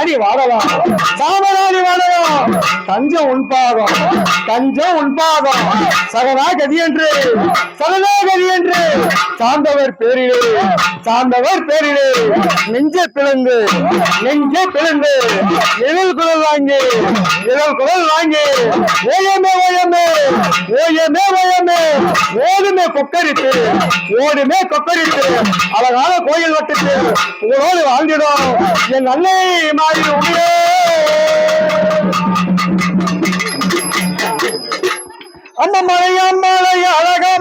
அடி வாடலாம் சாமராணி வாடலாம் தஞ்சம் உண்பாகம் தஞ்சம் உண்பாகம் சகனா கதி என்று சகனா கதி என்று சார்ந்தவர் பேரிலே. சார்ந்தவர் பேரிலே. நெஞ்ச பிளந்து. நெஞ்ச பிளந்து. எழில் குரல் வாங்கி. எழில் குரல் வாங்கி. ஓயமே ஓயமே. ஓயமே ஓயமே. ஓடுமே கொக்கரித்து. ஓடுமே கொக்கரித்து. அழகான கோயில் வட்டத்தில் உங்களோடு வாழ்ந்திடும். என் அன்னை மாறி உமையே அந்த மலை அம்மாலை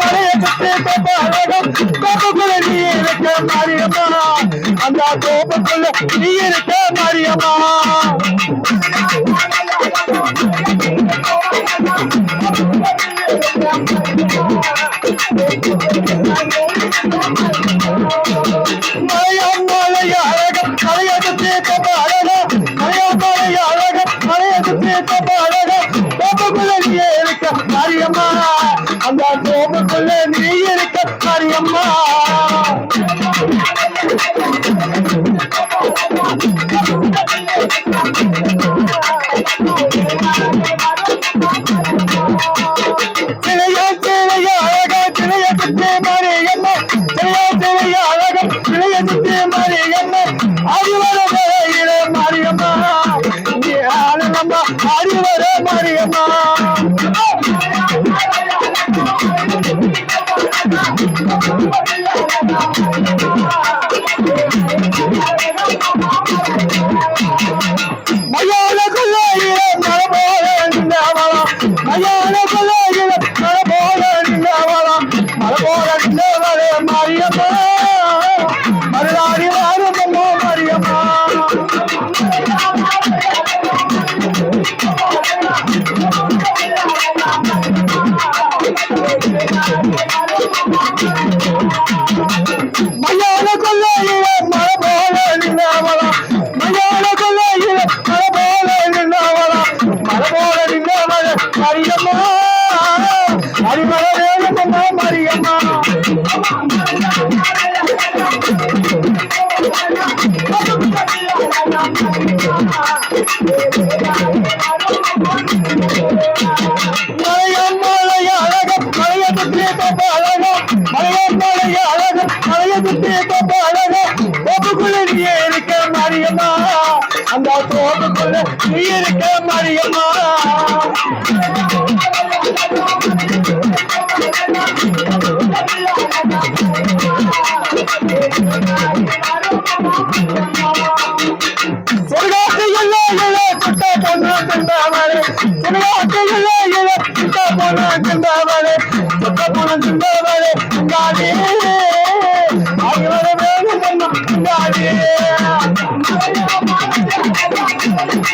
மலைய சுற்றி தோப்பு அழகம். தோப்புக்குள்ள நீ இருக்க மாரியம்மா. அந்த தோப்புக்குள்ள நீ இருக்க மாரியம்மா. மலையம்மாலை அழகம் மலைய சுற்றி அழகம். மாரியம்மா அந்த தோப்புக்குள்ள நீ இருக்க மாரியம்மா சிலையா சிலையா அழகா சிலைய மாரியம்மா. சிலையா மாரியம்மா. Oh, மாரியம்மா. அடிமலை வேணுமம்மா மாரியம்மா. மலையம்மாளைய அழகம் மலைய சுற்றி தப்ப அழகம். மலையம்மாளைய அழகம் மலைய சுற்றி தப்ப அழகம். தோப்புக்குள்ள நீ இருக்க மாரியம்மா. அந்த தோப்புக்குள்ள நீ இருக்க மாரியம்மா சொர்க்காட்டு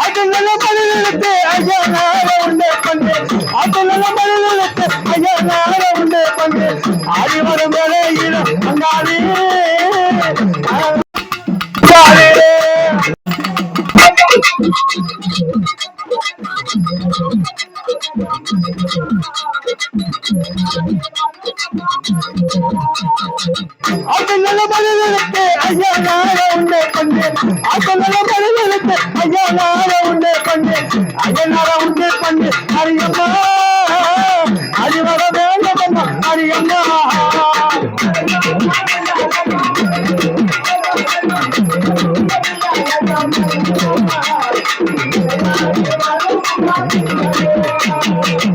அதுல மனிதனுக்கு ஐயா நாள உண்டு பண்ணு அதுல மனிதனுக்கு ஐயா நாள உண்டு பண்ணு அறிவர மேலே இடம் அங்காடி அதுல மனிதனுக்கு ஐயா நாள உண்டு பண்ணு அதுல மனிதனுக்கு ஐயா நாள உண்டு பண்ணு ஐயா நாள உண்டு பண்ணு அறியம்மா அறிவர வேண்டம்மா அறியம்மா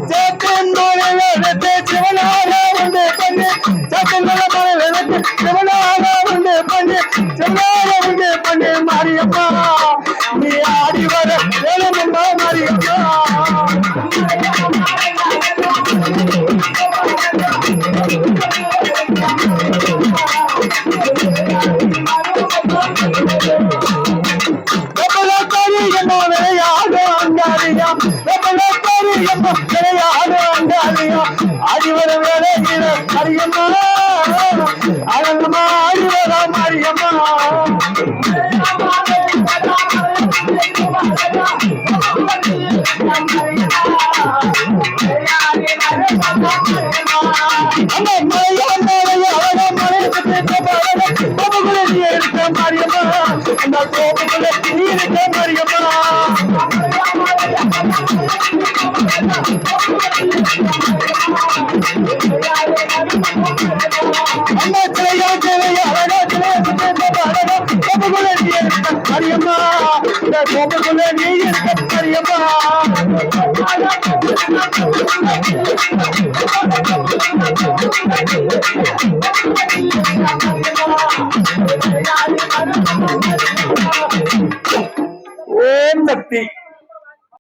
சேத்தன் கண்ணே மாறியப்பா நீ ஆடி வர வேலமெல்லாம் மாறியப்பா அடிவர வேலை அறியம்மா அழகமா அறிவரா மாரியம்மா. அந்த மலையாண்டாலைய அழகா மலையை பேச பாருங்க கோபுக்குள்ள நீ இருக்க மாரியம்மா. அந்த கோபுக்குள்ள நீ இருக்க மாரியம்மா அந்த சிலையா சிலைய அழகா சிலைய பேச பாருங்க கோபுக்குள்ள நீ இருக்க மாரியம்மா. இந்த கோபுக்குள்ள நீ இருக்க மாரியம்மா. ஓம் சக்தி